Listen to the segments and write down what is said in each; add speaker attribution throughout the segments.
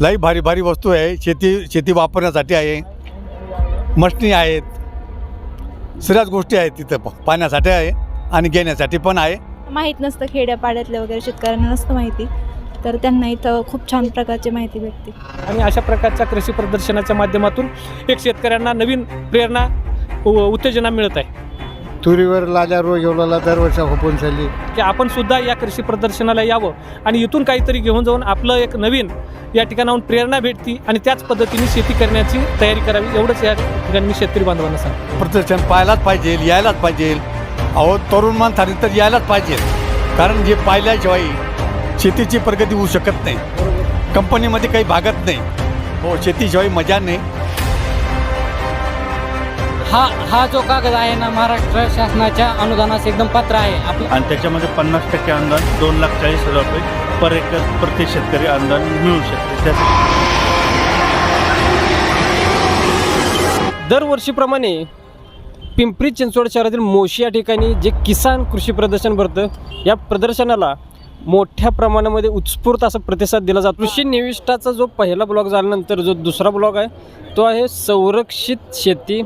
Speaker 1: लई भारी भारी वस्तू आहे. शेती शेती वापरण्यासाठी आहे. मशनी आहेत. सगळ्याच गोष्टी आहेत तिथं प- पाण्यासाठी आहे आणि घेण्यासाठी पण आहे.
Speaker 2: माहीत नसतं खेड्यापाड्यातल्या वगैरे शेतकऱ्यांना नसतं माहिती. तर त्यांना इथं खूप छान प्रकारची माहिती भेटते.
Speaker 3: आणि अशा प्रकारच्या कृषी प्रदर्शनाच्या माध्यमातून एक शेतकऱ्यांना नवीन प्रेरणा उ- उत्तेजना मिळत आहे.
Speaker 4: तुरीवर लाजा रोग येवला दरवर्षी होपून चालली.
Speaker 3: की आपण सुद्धा या कृषी प्रदर्शनाला यावं आणि इथून काहीतरी घेऊन जाऊन आपलं एक नवीन या ठिकाणाहून प्रेरणा भेटती आणि त्याच पद्धतीने शेती करण्याची तयारी करावी एवढंच या ठिकाणी मी शेतकरी बांधवांना सांगतो.
Speaker 1: प्रदर्शन पाहायलाच पाहिजे यायलाच पाहिजे. अहो तरुण माणसाने तर यायलाच पाहिजे. कारण जे पाहिल्याशिवाय शेतीची प्रगती होऊ शकत नाही. कंपनीमध्ये काही भागत नाही. हो शेतीशिवाय मजा नाही.
Speaker 5: हा हा जो कागद आहे ना महाराष्ट्र शासनाच्या अनुदानास एकदम पात्र आहे. आपलं
Speaker 6: आणि त्याच्यामध्ये पन्नास टक्के अनुदान दोन लाख चाळीस हजार रुपये पर एकर प्रत्येक शेतकरी अनुदान मिळू शकते. त्यासाठी
Speaker 3: दरवर्षीप्रमाणे पिंपरी चिंचवड शहरातील मोशी या ठिकाणी जे किसान कृषी प्रदर्शन भरतं या प्रदर्शनाला मोठ्या प्रमाणामध्ये उत्स्फूर्त असा प्रतिसाद दिला जातो. कृषी निविष्ठाचा जो पहिला ब्लॉग झाल्यानंतर जो दुसरा ब्लॉग आहे तो आहे संरक्षित शेती.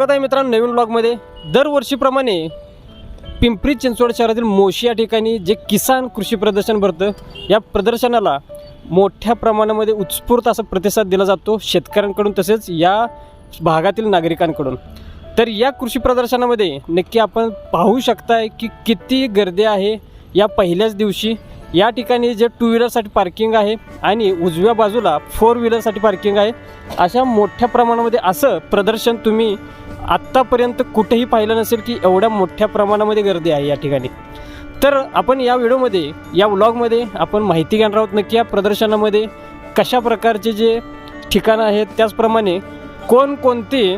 Speaker 3: स्वागत आहे मित्रांनो नवीन ब्लॉगमध्ये दरवर्षीप्रमाणे पिंपरी चिंचवड शहरातील मोशी या ठिकाणी जे किसान कृषी प्रदर्शन भरतं या प्रदर्शनाला मोठ्या प्रमाणामध्ये उत्स्फूर्त असा प्रतिसाद दिला जातो शेतकऱ्यांकडून तसेच या भागातील नागरिकांकडून. तर या कृषी प्रदर्शनामध्ये नक्की आपण पाहू शकताय की किती गर्दी आहे या पहिल्याच दिवशी. या ठिकाणी जे टू व्हीलरसाठी पार्किंग आहे आणि उजव्या बाजूला फोर व्हीलरसाठी पार्किंग आहे अशा मोठ्या प्रमाणामध्ये असं प्रदर्शन तुम्ही आत्तापर्यंत कुठेही पाहिलं नसेल की एवढ्या मोठ्या प्रमाणामध्ये गर्दी आहे या ठिकाणी. तर आपण या व्हिडिओमध्ये या व्लॉगमध्ये आपण माहिती घेणार आहोत नक्की या प्रदर्शनामध्ये कशा प्रकारचे जे ठिकाणं आहेत त्याचप्रमाणे कोणकोणते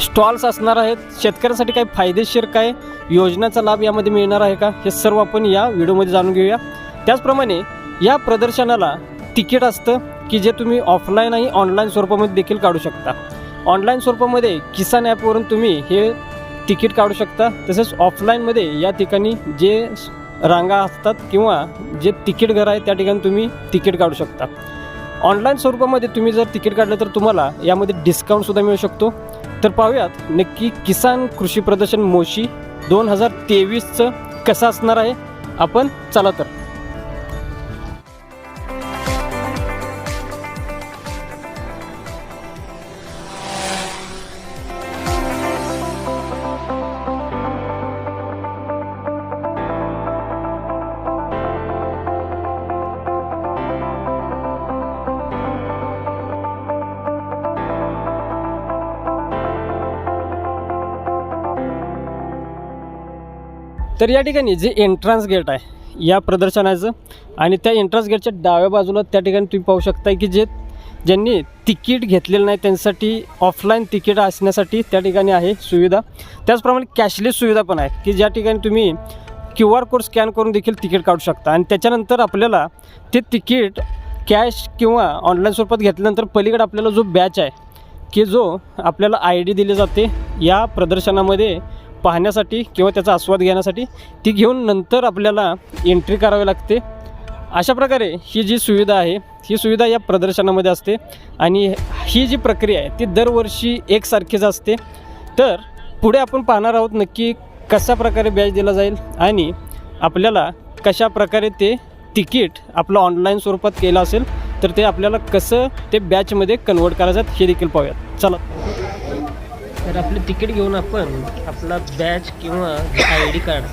Speaker 3: स्टॉल्स असणार आहेत शेतकऱ्यांसाठी काय फायदेशीर काय योजनाचा लाभ यामध्ये मिळणार आहे का हे सर्व आपण या व्हिडिओमध्ये जाणून घेऊया. त्याचप्रमाणे या प्रदर्शनाला तिकीट असतं की जे तुम्ही ऑफलाईन आणि ऑनलाईन स्वरूपामध्ये देखील काढू शकता. ऑनलाईन स्वरूपामध्ये किसान ॲपवरून तुम्ही हे तिकीट काढू शकता. तसेच ऑफलाईनमध्ये या ठिकाणी जे रांगा असतात किंवा जे तिकीट घर आहे त्या ठिकाणी तुम्ही तिकीट काढू शकता. ऑनलाईन स्वरूपामध्ये तुम्ही जर तिकीट काढलं तर तुम्हाला यामध्ये डिस्काउंटसुद्धा मिळू शकतो. तर पाहूयात नक्की किसान कृषी प्रदर्शन मोशी दोन हजार तेवीसचं कसं असणार आहे? आपण चला तर. तर या ठिकाणी जे एंट्रन्स गेट आहे या प्रदर्शनाचं आणि त्या एंट्रन्स गेटच्या डाव्या बाजूला त्या ठिकाणी तुम्ही पाहू शकता की जे ज्यांनी तिकीट घेतलेलं नाही त्यांच्यासाठी ऑफलाईन तिकीट असण्यासाठी त्या ठिकाणी आहे सुविधा. त्याचप्रमाणे कॅशलेस सुविधा पण आहे की ज्या ठिकाणी तुम्ही क्यू आर कोड स्कॅन करून देखील तिकीट काढू शकता. आणि त्याच्यानंतर आपल्याला ते तिकीट कॅश किंवा ऑनलाईन स्वरूपात घेतल्यानंतर पलीकडे आपल्याला जो बॅच आहे की जो आपल्याला आय डी दिली जाते या प्रदर्शनामध्ये पाहण्यासाठी किंवा त्याचा आस्वाद घेण्यासाठी ती घेऊन नंतर आपल्याला एंट्री करावी लागते. अशा प्रकारे ही जी सुविधा आहे ही सुविधा या प्रदर्शनामध्ये असते आणि ही जी प्रक्रिया आहे ती दरवर्षी एकसारखीच असते. तर पुढे आपण पाहणार आहोत नक्की कशा प्रकारे बॅच दिला जाईल आणि आपल्याला कशा प्रकारे ते तिकीट आपलं ऑनलाईन स्वरूपात केलं असेल तर ते आपल्याला कसं ते बॅचमध्ये कन्वर्ट करायचं हे देखील पाहूयात. चला. तर आपलं तिकीट घेऊन आपण आपला बॅच किंवा आय डी कार्ड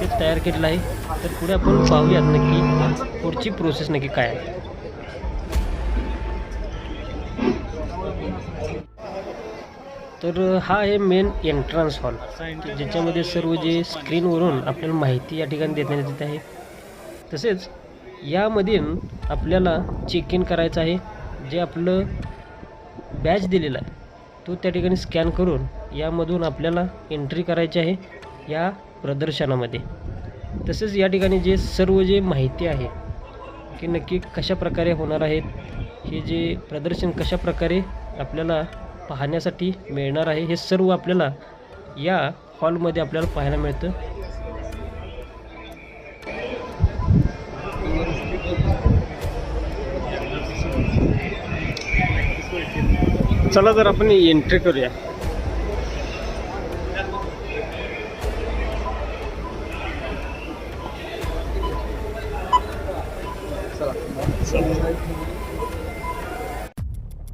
Speaker 3: ते तयार केलेलं आहे. तर पुढे आपण पाहूयात नक्की पुढची प्रोसेस नक्की काय आहे. तर हा आहे मेन एंट्रन्स हॉल ज्याच्यामध्ये सर्व जे स्क्रीनवरून आपल्याला माहिती या ठिकाणी देण्यात येत आहे. तसेच यामधून आपल्याला चेक इन करायचं आहे. जे आपलं बॅच दिलेलं आहे. तो त्या ठिकाणी स्कॅन करून यामधून आपल्याला एंट्री करायची आहे या प्रदर्शनामध्ये.
Speaker 7: तसेच या ठिकाणी जे सर्व जे माहिती आहे की नक्की कशा प्रकारे होणार आहेत हे जे प्रदर्शन कशा प्रकारे आपल्याला पाहण्यासाठी मिळणार आहे हे सर्व आपल्याला या हॉलमध्ये आपल्याला पाहायला मिळतं. चला तर आपण एंट्री करूया.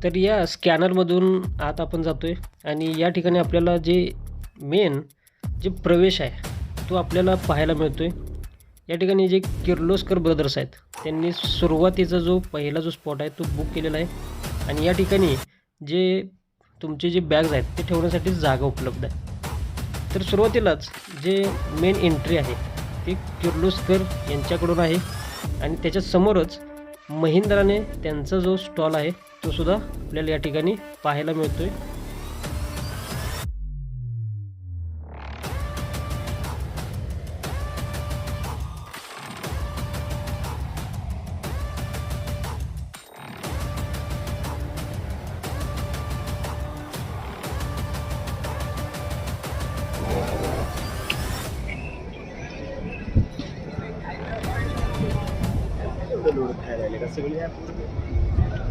Speaker 7: तर या स्कॅनरमधून आत आपण जातोय आणि या ठिकाणी आपल्याला जे मेन जे प्रवेश आहे तो आपल्याला पाहायला मिळतोय. या ठिकाणी जे किर्लोस्कर ब्रदर्स आहेत त्यांनी सुरुवातीचा जो पहिला जो स्पॉट आहे तो बुक केलेला आहे. आणि या ठिकाणी जे तुमचे जे बॅग्स आहेत ते ठेवण्यासाठी जागा उपलब्ध आहे. तर सुरुवातीलाच जे मेन एंट्री आहे ते किर्लोस्कर यांच्याकडून आहे. आणि त्याच्यासमोरच महिंद्राने त्यांचा जो स्टॉल आहे तो सुद्धा आपल्याला या ठिकाणी पाहायला मिळतो आहे ele era seguridad pública.